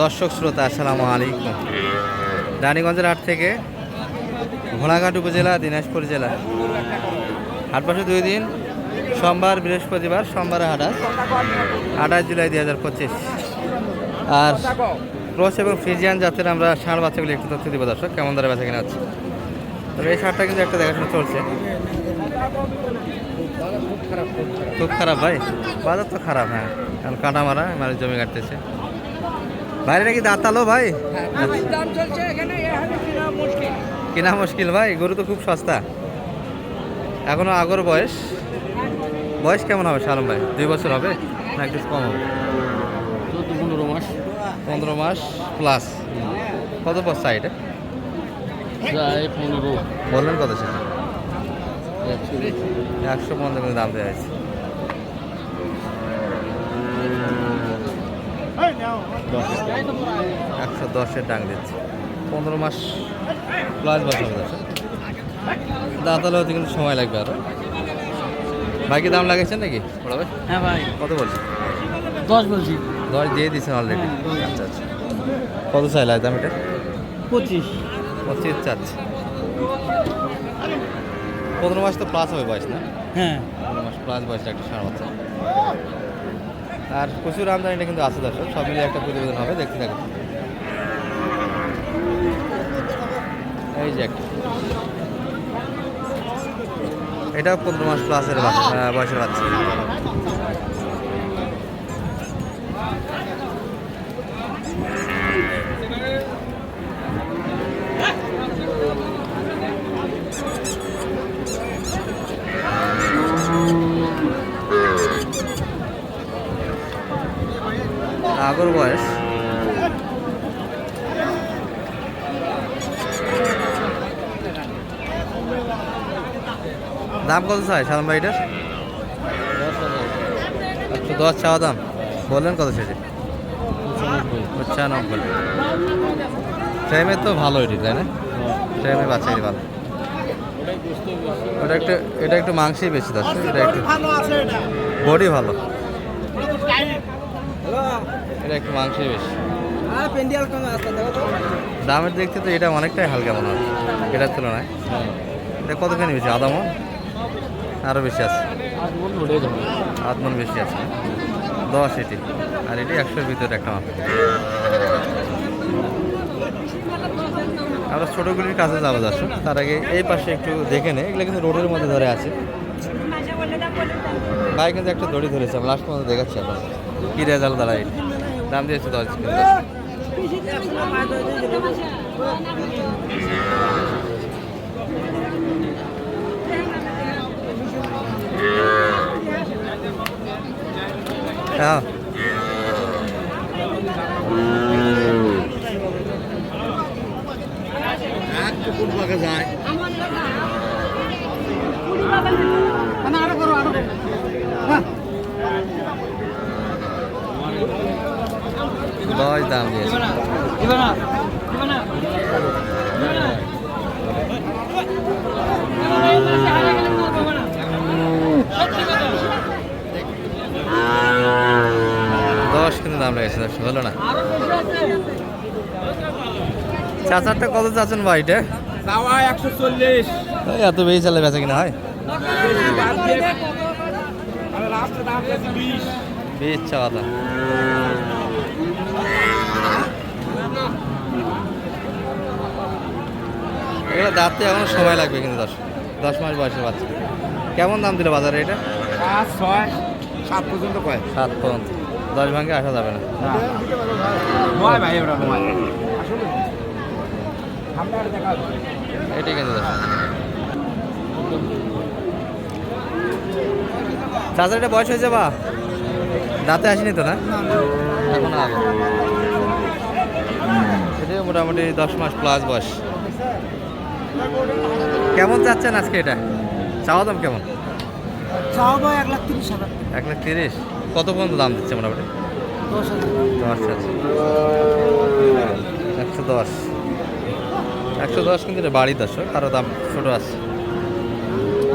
দর্শক শ্রোতা, আসসালামু আলাইকুম। রানীগঞ্জের হাট থেকে ঘোড়াঘাট উপজেলা, দিনাজপুর জেলা। হাট বসে দুই দিন, সোমবার, বৃহস্পতিবার, সোমবার হাট আঠাশ জুলাই দুই হাজার পঁচিশ। আর ক্রস এবং ফ্রিজিয়ান জাতের আমরা ষাঁড় বাচ্চাগুলি একটু তথ্য দিব দর্শক, কেমন দরে বেচা কিনা হচ্ছে। তবে এই শার্টটা কিন্তু একটা দেখাশোনা চলছে। খুব খারাপ ভাই বাজার তো খারাপ হ্যাঁ। কারণ কাটা মারা মানে জমি কাটতেছে। বাইরে নাকি দাঁতালো ভাই? দাম চলছে এখানে এখানে কিনা মুশকিল। কেনা মুশকিল ভাই গরু তো খুব সস্তা। এখনও আগর বয়স। বয়স কেমন হবে সালম ভাই? দুই বছর হবে না একটু কম হবে? চোদ্দ পনেরো মাস। পনেরো মাস প্লাস কত বস্তা এটা প্রায় পনেরো। বললেন কত সেটা? একশো পনেরো দাম দেওয়া হয়েছে। একশো দশের ডাং দিচ্ছে। পনেরো মাস প্লাস বছর যাচ্ছে দাঁতালে হতে কিন্তু সময় লাগবে আরও। বাকি দাম লাগাইছেন নাকি? ভাই? হ্যাঁ ভাই। কত বলছি দশ বলছি। দশ দিয়ে দিয়েছেন অলরেডি আচ্ছা আচ্ছা। কত চাইলে দাম এটা? পঁচিশ। পঁচিশ চাচ্ছে। পনেরো মাস তো প্লাস হবে বয়স না? হ্যাঁ। পনেরো মাস প্লাস বয়সটা একটা সার বাচ্চা আর প্রচুর আমদানিটা কিন্তু আছে দর্শক, সব মিলিয়ে একটা প্রতিবেদন হবে, দেখতে থাকুন। এই যে একটা। এটাও পনেরো মাস প্লাসের বাচ্চা বয়সের বাচ্চা। আগর বয়স। দাম কত চাই, সালাম ভাই এটার একশো দশ চাওয়া দাম। বললেন কত শেষে পঁচানব্বই। তো ভালো এটি, তাই না? ফ্রেমে বাচ্চাই ভালো। ওটা একটু, এটা একটু মাংসই বেশি দর্শক এটা একটু এটা বডি ভালো। এটা একটু মাংসই বেশি। দামের দেখতে তো এটা অনেকটাই হালকা মনে হয় এটার তুলনায়। এটা কতখানি বেশি আধা মন? আরও বেশি আছে। আধ মন বেশি আছে। দশ এটি। আর এটি একশোর ভিতরে একটা মাপ। আমরা ছোটোগুলির কাছে যাব যাচ্ছ। তার আগে এই পাশে একটু দেখে নে এগুলো কিন্তু রোডের মধ্যে ধরে আছে। ভাই কিন্তু একটা দড়ি ধরেছে আমি লাস্ট পর্যন্ত দেখাচ্ছি এখন কি রেজাল্ট দাঁড়ায়? দাম দিয়েছে দশ। হ্যাঁ দশ দাম দিয়েছে। দশ কিন্তু দাম লেগেছে দশ হলো না। চাচারটা কত চাচ্ছেন ভাই এটা? একশো চল্লিশ এত বেশি চালে বেচা কিনা হয়? বিশ চাওয়া এগুলো দাঁততে এখনও সময় লাগবে কিন্তু দশ দশ মাস বয়সের বাচ্চা। কেমন দাম দিল বাজারে এটা? পাঁচ ছয় সাত পর্যন্ত কয়? সাত পর্যন্ত। দশ ভাঙে আসা যাবে না। নয় ভাই ওরা নয় এটাই কিন্তু দশ। চাচা এটা বয়স হয়েছে বা? দাঁতে আসেনি তো না? এখন আগে। এটা মোটামুটি দশ মাস প্লাস বয়স। কেমন চাচ্ছেন আজকে এটা? চাওয়া দাম কেমন? চাও ভাই এক লাখ তিরিশ হাজার। এক লাখ তিরিশ? কত পর্যন্ত দাম দিচ্ছে মোটামুটি? দশ একশো দশ। একশো দশ কিন্তু এটা বাড়ি দর্শক আরও দাম ছোটো আছে।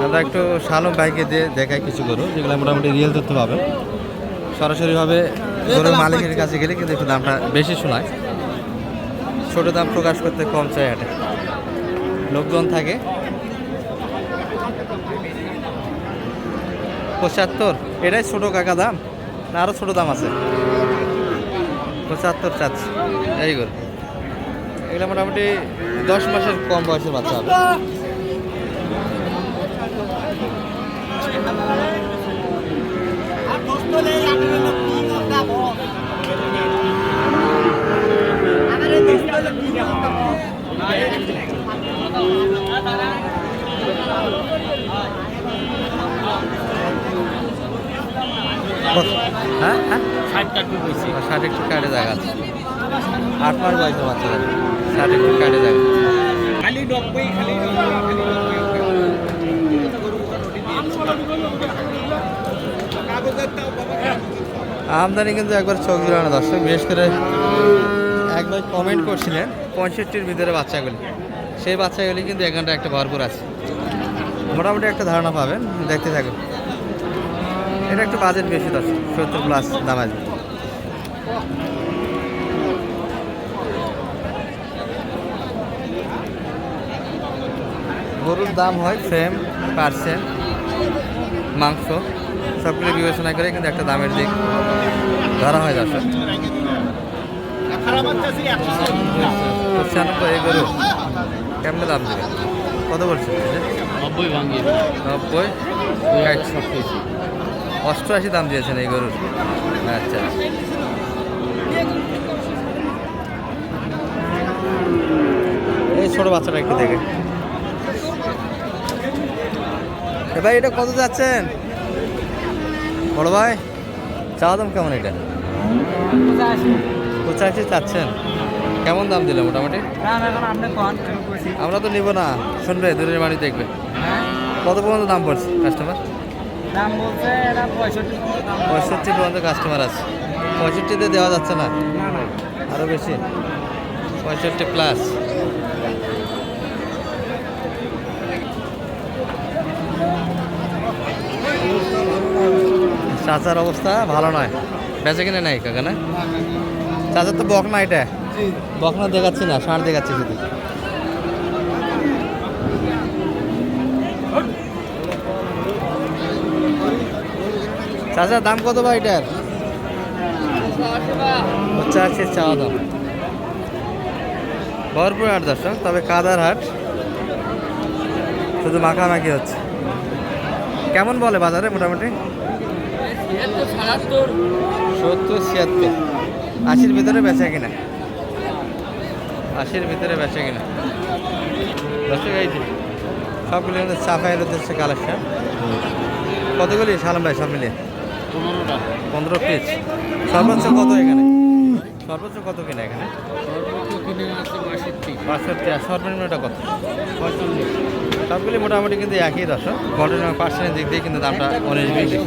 আমরা একটু শালম বাইকে দিয়ে দেখাই কিছু করো যেগুলো মোটামুটি রিয়েল তথ্য পাবেন সরাসরিভাবে গরুর মালিকের কাছে গেলে কিন্তু একটু দামটা বেশি শোনায়। ছোটো দাম প্রকাশ করতে কম চাই হাটে লোকজন থাকে। পঁচাত্তর, এটাই ছোটো কাকা দাম, না আরও ছোটো দাম আছে? পঁচাত্তর চাচ্ছি এই গরু এগুলো মোটামুটি দশ মাসের কম বয়সের বাচ্চা হবে। হ্যাঁ হ্যাঁ? ষাট একটু কাটে জায়গা আছে। আট মাস বয়সের বাচ্চা যাবে ষাট একটু কাটে জায়গা। খালি নব্বই খালি আমদানি কিন্তু একবার চোখ জোড়ানো দর্শক বিশেষ করে একবার কমেন্ট করছিলেন পঁয়ষট্টির ভিতরে বাচ্চাগুলি। সেই বাচ্চাগুলি কিন্তু এখানটা একটা ভরপুর আছে। মোটামুটি একটা ধারণা পাবেন দেখতে থাকুন। এটা একটু বাজেট বেশি দর্শক সত্তর প্লাস দাম আসবে গরুর দাম হয় ফ্রেম পার্সেন্ট মাংস সবগুলো বিবেচনা করে কিন্তু একটা দামের দিক ধরা হয় দর্শক। পঁচানব্বই গরু কেমন দাম দেবে? কত বলছে নব্বই নব্বই? একশো অষ্টআশি দাম দিয়েছেন এই গরুর। আচ্ছা। এই ছোট বাচ্চাটা একটু এ ভাই, এটা কত যাচ্ছেন? বড় ভাই, চাওয়া দাম কেমন এটা? পঁচাশি চাচ্ছেন। কেমন দাম দিলে মোটামুটি? আমরা তো নিব না। শুনবে, দূরের বাড়ি দেখবে। কত পর্যন্ত দাম পড়ছে কাস্টমার দাম বলছে এটা পঁয়ষট্টি পর্যন্ত পঁয়ষট্টি পর্যন্ত কাস্টমার আছে। পঁয়ষট্টিতে দেওয়া যাচ্ছে না? আরও বেশি? পঁয়ষট্টি প্লাস চাচার অবস্থা ভালো নয়। বেঁচে কিনে নাই কাকা না? চাচার তো বক না এটা। বক না দেখাচ্ছি না ষাঁড় দেখাচ্ছি শুধু। চাচার দাম কত ভাই এটার? পঁচাশি চাওয়া দাম। ভরপুর হাট দর্শক, তবে কাদার হাট। শুধু মাখামাখি হচ্ছে। কেমন বলে বাজারে মোটামুটি? সত্তর, ছিয়াত্তর। আশির ভিতরে বেচা কিনা? আশির ভিতরে বেচা কিনা? দর্শক, এই সবগুলি চাপাইয়ের উদ্দেশ্যে কালেকশন। কতগুলি? সালাম ভাই, সব মিলিয়ে। পনেরোটা। পনেরো পিস সর্বোচ্চ কত এখানে? সর্বোচ্চ কত কিনা এখানে? বাষট্টি। বাষট্টি আর সর্বনিম্নটা কত? সবগুলি মোটামুটি কিন্তু একই দশক ঘটনা পার্সেন্টের দিক দিয়ে কিন্তু দামটা অনেক বেশি।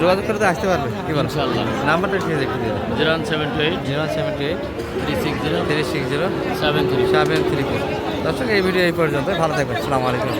যোগাযোগ করে তো আসতে পারবে কি বলো? ইনশাআল্লাহ। নাম্বারটা ঠিক দিয়ে zero seven two eight. Zero seventy eight. Three six zero. Three six zero. Seven three. Seven three four. দর্শক এই ভিডিও এই পর্যন্ত ভালো থাকবেন। আলাইকুম।